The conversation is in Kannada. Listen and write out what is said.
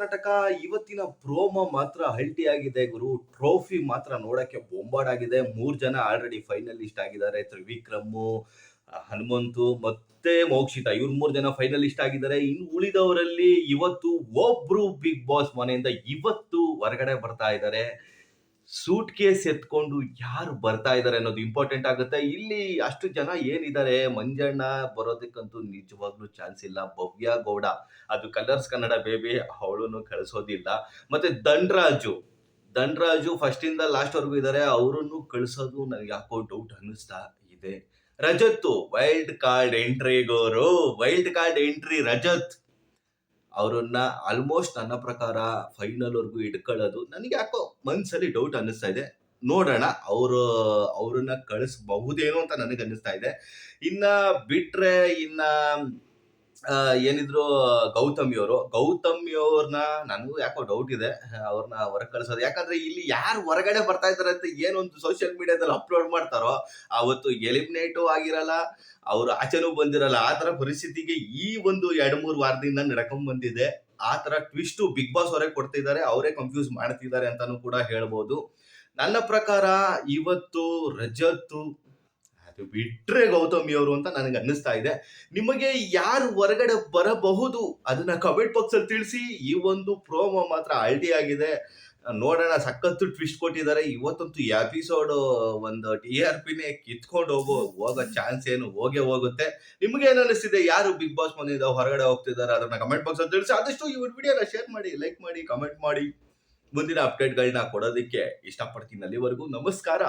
ಕರ್ನಾಟಕ ಇವತ್ತಿನ ಪ್ರೋಮ ಮಾತ್ರ ಹಲ್ಟಿ ಆಗಿದೆ ಗುರು. ಟ್ರೋಫಿ ಮಾತ್ರ ನೋಡಕ್ಕೆ ಬೊಂಬಾಡಾಗಿದೆ ಮೂರ್ ಜನ ಆಲ್ರೆಡಿ ಫೈನಲಿಸ್ಟ್ ಆಗಿದ್ದಾರೆ. ತ್ರಿವಿಕ್ರಮ್, ಹನುಮಂತು ಮತ್ತೆ ಮೋಕ್ಷಿತ. ಇವ್ರ ಮೂರ್ ಜನ ಫೈನಲಿಸ್ಟ್ ಆಗಿದ್ದಾರೆ. ಇನ್ನು ಉಳಿದವರಲ್ಲಿ ಇವತ್ತು ಒಬ್ರು ಬಿಗ್ ಬಾಸ್ ಮನೆಯಿಂದ ಇವತ್ತು ಹೊರಗಡೆ ಬರ್ತಾ ಇದ್ದಾರೆ. ಸೂಟ್ ಕೇಸ್ ಎತ್ಕೊಂಡು ಯಾರು ಬರ್ತಾ ಇದ್ದಾರೆ ಅನ್ನೋದು ಇಂಪಾರ್ಟೆಂಟ್ ಆಗುತ್ತೆ. ಇಲ್ಲಿ ಅಷ್ಟು ಜನ ಏನಿದ್ದಾರೆ ಮಂಜಣ್ಣ ಬರೋದಕ್ಕಂತೂ ನಿಜವಾಗ್ಲೂ ಚಾನ್ಸ್ ಇಲ್ಲ. ಭವ್ಯ ಗೌಡ, ಅದು ಕಲರ್ಸ್ ಕನ್ನಡ ಬೇಬಿ ಅವಳನ್ನು ಕಳಿಸೋದಿಲ್ಲ. ಮತ್ತೆ ದಂಡ್ರಾಜು ದಂಡರಾಜು ಫಸ್ಟ್ ಇಂದ ಲಾಸ್ಟ್ ವರ್ಗು ಇದ್ದಾರೆ ಅವರನ್ನು ಕಳಿಸೋದು ನನಗೆ ಯಾಕೋ ಡೌಟ್ ಅನ್ನಿಸ್ತಾ ಇದೆ. ರಜತ್ತು ವೈಲ್ಡ್ ಕಾರ್ಡ್ ಎಂಟ್ರಿಗೋರು ವೈಲ್ಡ್ ಕಾರ್ಡ್ ಎಂಟ್ರಿ ರಜತ್. ಅವರನ್ನ ಆಲ್ಮೋಸ್ಟ್ ನನ್ನ ಪ್ರಕಾರ ಫೈನಲ್ ವರ್ಗೂ ಇಟ್ಕೊಳ್ಳೋದು ನನಗೆ ಯಾಕೋ ಮನ್ಸಲ್ಲಿ ಡೌಟ್ ಅನ್ನಿಸ್ತಾ ಇದೆ. ನೋಡೋಣ, ಅವರು, ಅವ್ರನ್ನ ಕಳಿಸ್ಬಹುದೇನೋ ಅಂತ ನನಗೆ ಅನ್ನಿಸ್ತಾ ಇದೆ. ಇನ್ನ ಬಿಟ್ರೆ ಇನ್ನ ಏನಿದ್ರು, ಗೌತಮಿ ಅವರು. ಗೌತಮಿ ಅವ್ರನ್ನ ನನಗೂ ಯಾಕೋ ಡೌಟ್ ಇದೆ. ಅವ್ರನ್ನ ಹೊರಗೆ ಕಳಿಸೋದು. ಯಾಕಂದ್ರೆ ಇಲ್ಲಿ ಯಾರು ಹೊರಗಡೆ ಬರ್ತಾ ಇದಾರೆ ಅಂತ ಏನೊಂದು ಸೋಷಿಯಲ್ ಮೀಡಿಯಾದಲ್ಲಿ ಅಪ್ಲೋಡ್ ಮಾಡ್ತಾರೋ, ಅವತ್ತು ಎಲಿಮಿನೇಟು ಆಗಿರಲ್ಲ, ಅವ್ರು ಆಚೆನೂ ಬಂದಿರಲ್ಲ. ಆ ತರ ಪರಿಸ್ಥಿತಿಗೆ ಈ ಒಂದು ಎರಡ್ ಮೂರು ವಾರದಿಂದ ನಡ್ಕೊಂಡ್ ಬಂದಿದೆ. ಆ ತರ ಟ್ವಿಸ್ಟು ಬಿಗ್ ಬಾಸ್ ಅವರೇ ಕೊಡ್ತಿದ್ದಾರೆ. ಅವರೇ ಕನ್ಫ್ಯೂಸ್ ಮಾಡ್ತಿದ್ದಾರೆ ಅಂತಾನು ಕೂಡ ಹೇಳ್ಬೋದು. ನನ್ನ ಪ್ರಕಾರ ಇವತ್ತು ರಜತ್ತು ಬಿಟ್ರೆ ಗೌತಮಿ ಅವರು ಅಂತ ನನಗೆ ಅನ್ನಿಸ್ತಾ ಇದೆ. ನಿಮಗೆ ಯಾರು ಹೊರಗಡೆ ಬರಬಹುದು? ಅದನ್ನ ಕಮೆಂಟ್ ಬಾಕ್ಸ್ ಅಲ್ಲಿ ತಿಳಿಸಿ. ಈ ಒಂದು ಪ್ರೋಮೋ ಮಾತ್ರ ಅಲ್ಟಿ ಆಗಿದೆ. ನೋಡೋಣ, ಸಖತ್ತು ಟ್ವಿಸ್ಟ್ ಕೊಟ್ಟಿದ್ದಾರೆ. ಇವತ್ತಂತೂ ಎಪಿಸೋಡ್ ಒಂದು ಟಿ ಆರ್ ಪಿನೇ ಕಿತ್ಕೊಂಡು ಹೋಗೋ ಹೋಗೋ ಚಾನ್ಸ್ ಏನು ಹೋಗೇ ಹೋಗುತ್ತೆ. ನಿಮ್ಗೆ ಏನು ಅನಿಸ್ತಿದೆ ಯಾರು ಬಿಗ್ ಬಾಸ್ ಮನೆಯಿಂದ ಹೊರಗಡೆ ಹೋಗ್ತಿದ್ದಾರೆ? ಅದನ್ನ ಕಮೆಂಟ್ ಬಾಕ್ಸ್ ಅಲ್ಲಿ ತಿಳಿಸಿ. ಆದಷ್ಟು ಈ ವಿಡಿಯೋನ ಶೇರ್ ಮಾಡಿ ಲೈಕ್ ಮಾಡಿ ಕಮೆಂಟ್ ಮಾಡಿ. ಮುಂದಿನ ಅಪ್ಡೇಟ್ಗಳನ್ನ ಕೊಡೋದಕ್ಕೆ ಇಷ್ಟಪಡ್ತೀನಿ ಅಲ್ಲಿವರೆಗೂ. ನಮಸ್ಕಾರ.